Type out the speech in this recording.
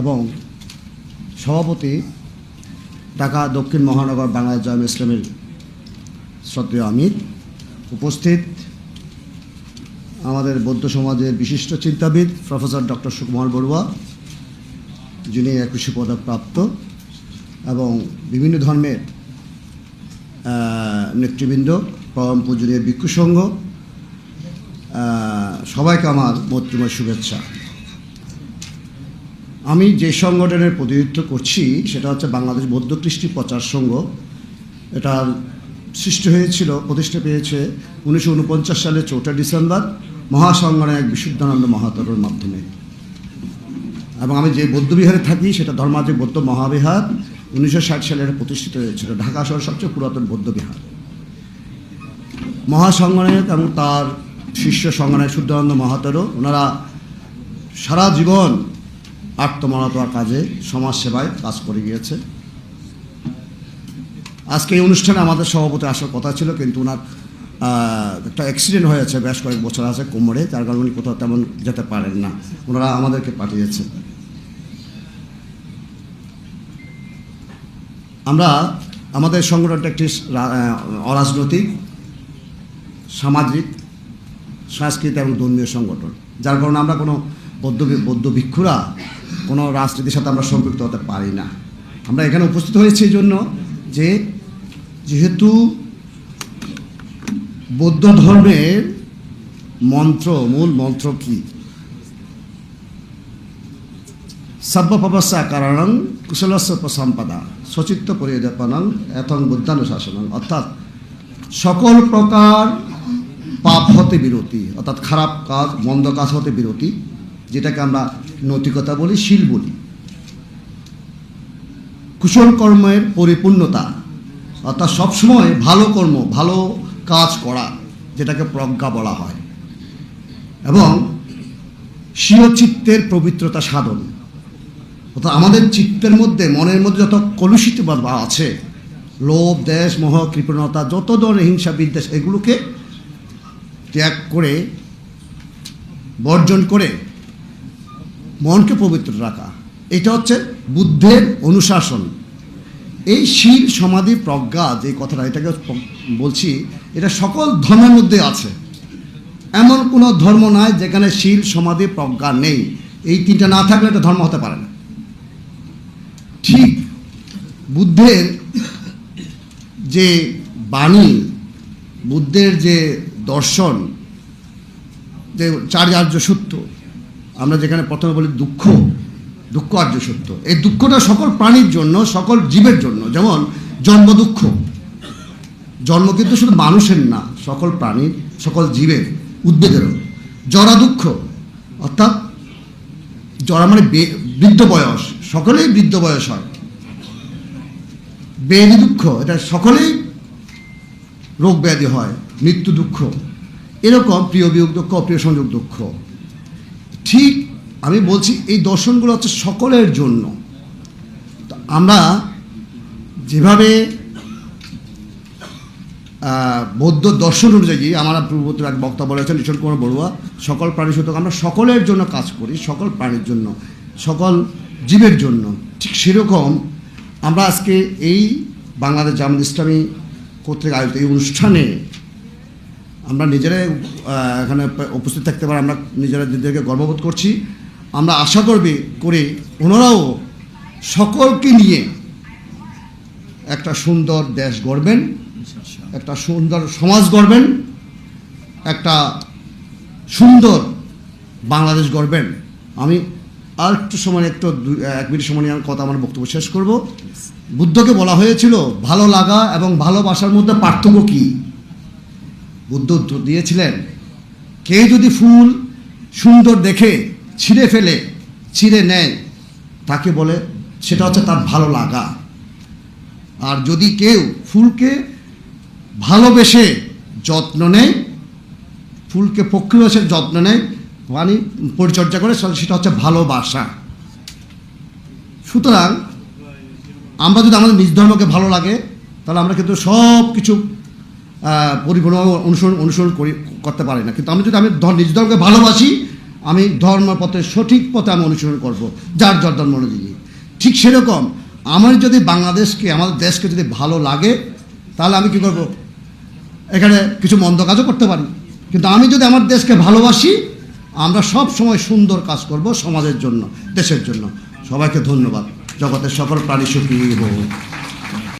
এবং সভাপতি ঢাকা দক্ষিণ মহানগর বাংলাদেশ জাম ইসলামের শ্রদ্ধেয় আমির উপস্থিত আমাদের বৌদ্ধ সমাজের বিশিষ্ট চিন্তাবিদ প্রফেসর ডক্টর সুকুমার বড়ুয়া, যিনি একুশে পদক প্রাপ্ত এবং বিভিন্ন ধর্মের নেতৃবৃন্দ, পরম পূজনীয় ভিক্ষু সংঘ সবাইকে আমার মৈত্রীময় শুভেচ্ছা। আমি যে সংগঠনের প্রতিনিধিত্ব করছি, সেটা হচ্ছে বাংলাদেশ বৌদ্ধ কৃষ্টি প্রচার সংঘ। এটা সৃষ্টি হয়েছিল, প্রতিষ্ঠা পেয়েছে উনিশশো উনপঞ্চাশ সালে চৌঠা ডিসেম্বর মহাসংগঠনের এক বিশুদ্ধানন্দ মহাতরের মাধ্যমে। এবং আমি যে বৌদ্ধবিহারে থাকি, সেটা ধর্মাজিক বৌদ্ধ মহাবিহার উনিশশো ষাট সালে এটা প্রতিষ্ঠিত হয়েছিল। ঢাকা শহরের সবচেয়ে পুরাতন বৌদ্ধবিহার মহাসংগঠনের এবং তার শিষ্য সংগঠনের শুদ্ধানন্দ মহাতরও ওনারা সারা জীবন আত্মমানতার কাজে সমাজ সেবায় কাজ করে গিয়েছে। আজকে এই অনুষ্ঠানে আমাদের সভাপতি আসার কথা ছিল, কিন্তু ওনার একটা অ্যাক্সিডেন্ট হয়েছে বেশ কয়েক বছর আছে কোমরে, যার কারণে উনি কোথাও তেমন যেতে পারেন না। ওনারা আমাদেরকে পাঠিয়েছে আমরা, আমাদের সংগঠনটা একটি অরাজনৈতিক, সামাজিক, সাংস্কৃতিক এবং ধর্মীয় সংগঠন, যার কারণে আমরা কোনো বৌদ্ধ বৌদ্ধ ভিক্ষুরা কোনো রাজনীতির সাথে আমরা সম্পৃক্ত হতে পারি না। আমরা এখানে উপস্থিত হয়েছি এই জন্য যে যেহেতু বৌদ্ধ ধর্মের মন্ত্র, মূল মন্ত্র কি? সর্বপবস্যা কারণং কুশলস্য প্রসম্পদা সচিত্ত পরিদর্পণং এথং বুদ্ধানুশাসনং। অর্থাৎ সকল প্রকার পাপ হতে বিরতি, অর্থাৎ খারাপ কাজ, মন্দ কাজ হতে বিরতি, যেটাকে আমরা নৈতিকতা বলি, শীল বলি। কুশল কর্মের পরিপূর্ণতা, অর্থাৎ সবসময় ভালো কর্ম, ভালো কাজ করা, যেটাকে প্রজ্ঞা বলা হয়। এবং স্বীয় চিত্তের পবিত্রতা সাধন। অর্থাৎ আমাদের চিত্তের মধ্যে, মনের মধ্যে যত কলুষিত বা আছে, লোভ, দেশ, মোহ, কৃপণতা, যত ধরনের হিংসা, বিদ্বেষ, এগুলোকে ত্যাগ করে, বর্জন করে মনকে পবিত্র রাখা। এটা হচ্ছে বুদ্ধের অনুশাসন। এই শীল সমাধি প্রজ্ঞা যে কথাটা এটাকে বলছি, এটা সকল ধর্মের মধ্যে আছে। এমন কোনো ধর্ম নাই যেখানে শীল সমাধি প্রজ্ঞা নেই। এই তিনটা না থাকলে এটা ধর্ম হতে পারে না। ঠিক বুদ্ধের যে বাণী, বুদ্ধের যে দর্শন, যে চারি আর্য সত্য আমরা যেখানে প্রথমে বলি দুঃখ দুঃখ আর্য সত্য। এই দুঃখটা সকল প্রাণীর জন্য, সকল জীবের জন্য। যেমন জন্ম দুঃখ। জন্ম কিন্তু শুধু মানুষের না, সকল প্রাণীর, সকল জীবের উদ্ভিদেরও। জরা দুঃখ, অর্থাৎ জরা মানে বৃদ্ধ বয়স। সকলেই বৃদ্ধ বয়স হয়। বেদি দুঃখ, এটা সকলেই রোগ ব্যাধি হয়। মৃত্যু দুঃখ। এরকম প্রিয় বিয়োগ দুঃখ, অপ্রিয় সংযোগ দুঃখ। ঠিক আমি বলছি এই দর্শনগুলো হচ্ছে সকলের জন্য। তো আমরা যেভাবে বৌদ্ধ দর্শন অনুযায়ী আমার পূর্ববর্তী এক বক্তা বলেছেন, ঈশ্বর কুমার বড়ুয়া, সকল প্রাণী সুতরাং আমরা সকলের জন্য কাজ করি, সকল প্রাণীর জন্য, সকল জীবের জন্য। ঠিক সেরকম আমরা আজকে এই বাংলাদেশ জামাত ইসলামী কর্তৃক আয়োজিত এই অনুষ্ঠানে আমরা নিজেরাই এখানে উপস্থিত থাকতে পারি, আমরা নিজেরা নিজেদেরকে গর্ববোধ করছি। আমরা আশা করবি, করি, ওনারাও সকলকে নিয়ে একটা সুন্দর দেশ গড়বেন, একটা সুন্দর সমাজ গড়বেন, একটা সুন্দর বাংলাদেশ গড়বেন। আমি আর একটু সময়, একটু এক মিনিট সময় নিয়ে কথা, আমার বক্তব্য শেষ করব। বুদ্ধকে বলা হয়েছিল, ভালো লাগা এবং ভালোবাসার মধ্যে পার্থক্য কী? বুদ্ধ দিয়েছিলেন কে যদি ফুল সুন্দর দেখে ছিঁড়ে ফেলে, ছিঁড়ে নেয়, তাকে বলে সেটা হচ্ছে তার ভালো লাগা। আর যদি কেউ ফুলকে ভালোবেসে যত্ন নেয়, ফুলকে পক্ষীবাসের যত্ন নেয় মানে পরিচর্যা করে সেটা হচ্ছে ভালোবাসা। সুতরাং, আমরা যদি আমাদের নিজ ধর্মকে ভালো লাগে, তাহলে আমরা কিন্তু সব কিছু পরিপূর্ণ অনুসরণ অনুসরণ করি, করতে পারি না। কিন্তু আমি যদি আমি নিজ ধর্মকে ভালোবাসি, আমি ধর্মপথের সঠিক পথে আমি অনুসরণ করব, যার যার ধর্ম অনুযায়ী। ঠিক সেরকম, আমার যদি বাংলাদেশকে আমাদের দেশকে যদি ভালো লাগে, তাহলে আমি কি করব? এখানে কিছু মন্দ কাজও করতে পারি। কিন্তু আমি যদি আমার দেশকে ভালোবাসি, আমরা সব সময় সুন্দর কাজ করব সমাজের জন্য, দেশের জন্য। সবাইকে ধন্যবাদ। জগতের সকল প্রাণী সুখী হোক।